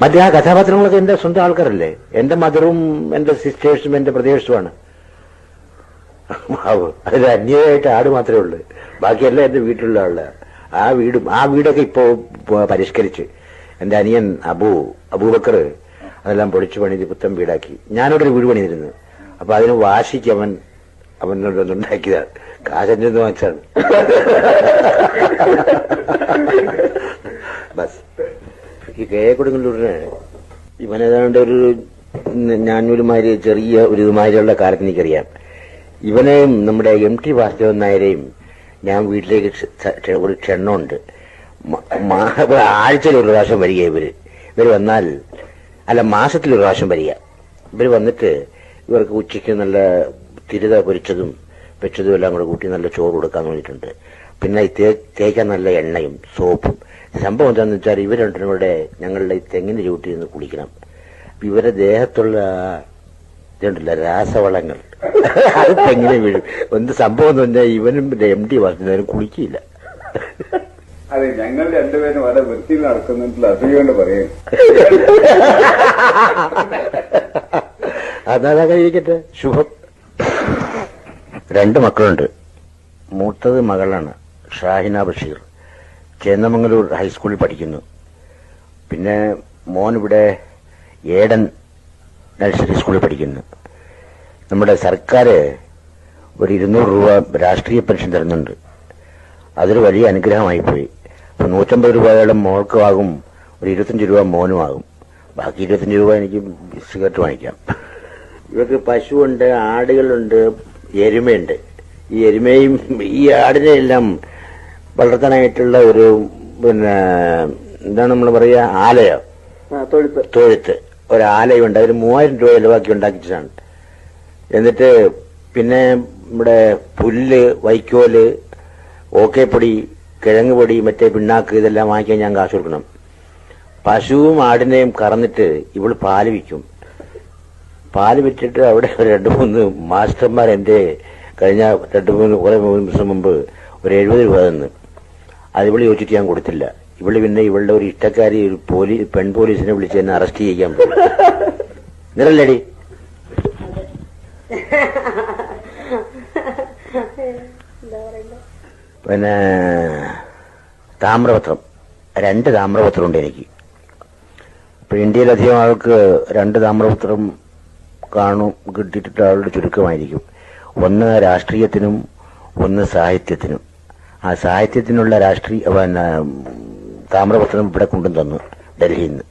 മറ്റേ ആ കഥാപാത്രങ്ങളൊക്കെ എന്റെ സ്വന്തം ആൾക്കാരല്ലേ? എന്റെ മദറും എന്റെ സിസ്റ്റേഴ്സും എന്റെ പ്രദേശവുമാണ് അതിൽ അന്യമായിട്ട് ആട് മാത്രമേ ഉള്ളൂ. ബാക്കിയെല്ലാം എന്റെ വീട്ടിലുള്ള ആൾ. ആ വീടും ആ വീടൊക്കെ ഇപ്പോ പരിഷ്കരിച്ച്. എന്റെ അനിയൻ അബു അബൂബക്കർ അതെല്ലാം പൊളിച്ചു പണിത് പുത്തൻ വീടാക്കി. ഞാനവിടെ വീട് പണിതിരുന്നു. അപ്പൊ അതിന് വാശിക്ക് അവൻ അവനോടൊന്നുണ്ടാക്കിയതാണ് കാശഞ്ചെന്ന് വാങ്ങിച്ചാണ് ഈ കെ കൊടുങ്ങല്ലൂരിന് ഇവനേതാണ്ട് ഒരു ഞാനൊരുമാതിരി ചെറിയ ഒരു ഇതുമാതിരിയുള്ള കാലത്ത് എനിക്കറിയാം. ഇവനെയും നമ്മുടെ എം ടി വാസുദേവൻ നായരെയും ഞാൻ വീട്ടിലേക്ക് ഒരു ക്ഷണമുണ്ട്. ആഴ്ചയിൽ ഒരു പ്രാവശ്യം വരിക ഇവർ. ഇവർ വന്നാൽ അല്ല മാസത്തിൽ ഒരു പ്രാവശ്യം വരിക. ഇവർ വന്നിട്ട് ഇവർക്ക് ഉച്ചയ്ക്ക് നല്ല തിരുത പൊരിച്ചതും വെച്ചതും എല്ലാം കൂടെ കൂട്ടി നല്ല ചോറ് കൊടുക്കാൻ വേണ്ടിയിട്ടുണ്ട്. പിന്നെ തേക്കാൻ നല്ല എണ്ണയും സോപ്പും സംഭവം എന്താണെന്ന് വെച്ചാൽ ഇവർ രണ്ടിനും കൂടെ ഞങ്ങളുടെ ഈ തെങ്ങിന് ചൂട്ടി നിന്ന് കുളിക്കണം. അപ്പൊ ഇവരുടെ ദേഹത്തുള്ള ഇതുണ്ടല്ല രാസവളങ്ങൾ. അത് തെങ്ങിനെ വീഴും. എന്ത് സംഭവം എന്ന് പറഞ്ഞാൽ ഇവനും എം ഡി വാസുന്നതിനും കുളിക്കില്ല. അതെ ഞങ്ങൾ രണ്ടുപേരും വളരെ വൃത്തിയിൽ നടക്കുന്നിട്ടുള്ള അസൂയോണ്ട് പറയും. അതാ ഇരിക്കട്ടെ. ശുഭം. രണ്ട് മക്കളുണ്ട്. മൂത്തത് മകളാണ്. ഷാഹിന ബഷീർ. ചേന്നമംഗലൂർ ഹൈസ്കൂളിൽ പഠിക്കുന്നു. പിന്നെ മോൻ ഇവിടെ ഏഡൻ നഴ്സറി സ്കൂളിൽ പഠിക്കുന്നു. നമ്മുടെ സർക്കാർ ഒരു ഇരുന്നൂറ് രൂപ രാഷ്ട്രീയ പെൻഷൻ തരുന്നുണ്ട്. അതൊരു വലിയ അനുഗ്രഹമായി പോയി. അപ്പം നൂറ്റമ്പത് രൂപയുടെ മോൾക്കുമാകും ഒരു ഇരുപത്തഞ്ച് രൂപ മോനുമാകും ബാക്കി ഇരുപത്തഞ്ച് രൂപ എനിക്ക് സിഗരറ്റ് വാങ്ങിക്കാം. ഇവർക്ക് പശുവുണ്ട് ആടുകളുണ്ട് എരുമയുണ്ട്. ഈ എരുമയും ഈ ആടിനെ എല്ലാം വളർത്താനായിട്ടുള്ള ഒരു പിന്നെ എന്താണ് നമ്മൾ പറയുക ആലയോ. തൊഴുത്ത്. തൊഴുത്ത്. ഒരു ആലയുണ്ട് അതിന് മൂവായിരം രൂപ ചെലവാക്കി ഉണ്ടാക്കിച്ചതാണ്. എന്നിട്ട് പിന്നെ നമ്മുടെ പുല്ല് വൈക്കോൽ ഓക്കേപ്പൊടി കിഴങ്ങ് പൊടി മറ്റേ പിണ്ണാക്ക് ഇതെല്ലാം വാങ്ങിക്കാൻ ഞാൻ കാശ് കൊടുക്കണം. പശുവും ആടിനെയും കറന്നിട്ട് ഇവൾ പാൽ വിൽക്കും. പാൽ വിറ്റിട്ട് അവിടെ രണ്ട് മൂന്ന് മാസ്റ്റർമാർ എന്റെ കഴിഞ്ഞ രണ്ട് മൂന്ന് കുറെ മൂന്ന് ദിവസം മുമ്പ് ഒരു എഴുപത് രൂപ തന്നു. അത് ഇവൾ ഞാൻ കൊടുത്തില്ല. ഇവൾ പിന്നെ ഇവളുടെ ഒരു ഇഷ്ടക്കാരി ഒരു പോലീസ് പെൺ പോലീസിനെ വിളിച്ച് എന്നെ അറസ്റ്റ് ചെയ്യാൻ പോയി. നിറല്ലേടി. പിന്നെ താമ്രപത്രം. രണ്ട് താമ്രപത്രമുണ്ട് എനിക്ക്. ഇപ്പൊ ഇന്ത്യയിലധികം ആൾക്ക് രണ്ട് താമ്രപത്രം കാണും കിട്ടിയിട്ട് ആളുടെ ചുരുക്കമായിരിക്കും. ഒന്ന് രാഷ്ട്രീയത്തിനും ഒന്ന് സാഹിത്യത്തിനും. ആ സാഹിത്യത്തിനുള്ള രാഷ്ട്രീയ താമ്രപത്രം ഇവിടെ കൊണ്ടും തന്നു ഡൽഹിയിൽ നിന്ന്.